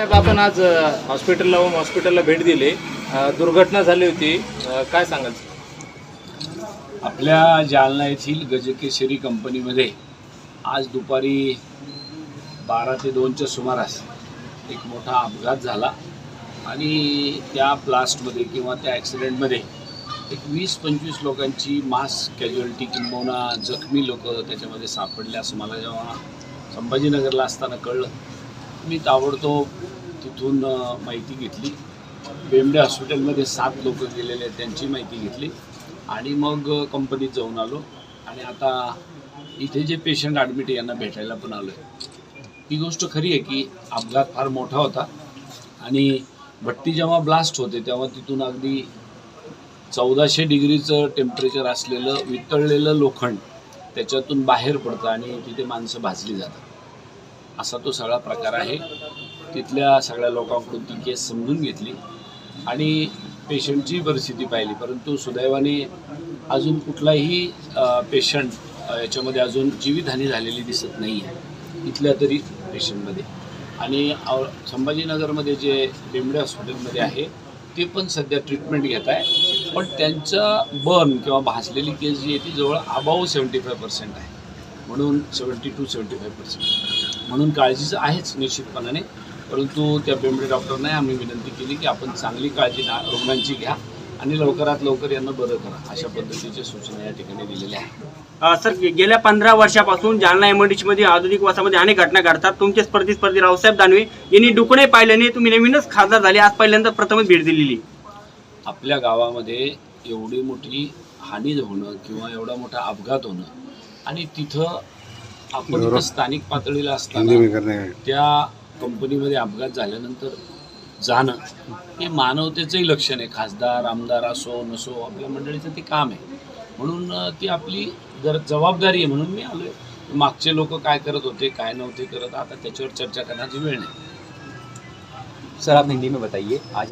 साहेब आपण आज हॉस्पिटलला होम हॉस्पिटलला भेट दिली. दुर्घटना झाली होती. काय सांगाल? आपल्या जालना येथील गजकेशरी कंपनीमध्ये आज दुपारी बारा ते दोनच्या सुमारास एक मोठा अपघात झाला आणि त्या ब्लास्टमध्ये किंवा त्या ॲक्सिडेंटमध्ये एक वीस पंचवीस लोकांची मास कॅज्युअल्टी किंबहुना जखमी लोक त्याच्यामध्ये सापडले असं मला जेव्हा संभाजीनगरला असताना कळलं. मी ताबडतोब तिथून माहिती घेतली. बेंबडे हॉस्पिटलमध्ये सात लोक गेलेले आहेत त्यांची माहिती घेतली. आणि मग कंपनीत जाऊन आलो. आणि आता इथे जे पेशंट ॲडमिट आहे यांना भेटायला पण आलो आहे ही गोष्ट खरी आहे की अपघात फार मोठा होता. आणि भट्टी जेव्हा ब्लास्ट होते तेव्हा तिथून अगदी चौदाशे डिग्रीचं टेम्परेचर असलेलं वितळलेलं लोखंड त्याच्यातून बाहेर पडतं आणि तिथे माणसं भाजली जातात. असा तो सगळा प्रकार आहे. तिथल्या सगळ्या लोकांकडून ती केस समजून घेतली आणि पेशंटची परिस्थिती पाहिली. परंतु सुदैवाने अजून कुठलाही पेशंट याच्यामध्ये अजून जीवितहानी झालेली दिसत नाही आहे इथल्या तरी पेशंटमध्ये आणि संभाजीनगरमध्ये जे बेंबडे हॉस्पिटलमध्ये आहे ते पण सध्या ट्रीटमेंट घेत आहे. पण त्यांचं बर्न किंवा भासलेली केस जी आहे ती जवळ अबाव सेवन्टी फाय पर्सेंट आहे. म्हणून seventy two seventy five percent म्हणून काळजीचं आहेच निश्चितपणाने. परंतु त्या बेंबडे डॉक्टरने आम्ही विनंती केली की आपण चांगली काळजी ना रुग्णांची घ्या आणि लवकरात लवकर यांना बरं करा अशा पद्धतीच्या सूचना या ठिकाणी दिलेल्या आहेत. सर गेल्या पंधरा वर्षापासून जालना एमआयडीसी मध्ये आधुनिक वासामध्ये अनेक घटना घडतात. तुमचे स्पर्धी रावसाहेब दानवे यांनी डुकणे पाहिल्याने तुम्ही नवीनच खासदार झाले. आज पहिल्यांदा प्रथमच भेट दिलेली. आपल्या गावामध्ये एवढी मोठी हानी होणं किंवा एवढा मोठा अपघात होणं आणि तिथं आपण इथं स्थानिक पातळीला असताना त्या कंपनीमध्ये अपघात झाल्यानंतर जाणं हे मानवतेचंही लक्षण आहे. खासदार आमदार असो नसो आपल्या मंडळीचं ते काम आहे. म्हणून ती आपली जर जबाबदारी आहे म्हणून मी आलोय. मागचे लोक काय करत होते काय नव्हते करत आता त्याच्यावर चर्चा करण्याची वेळ नाही. सर आप हिंदी में बताइए आज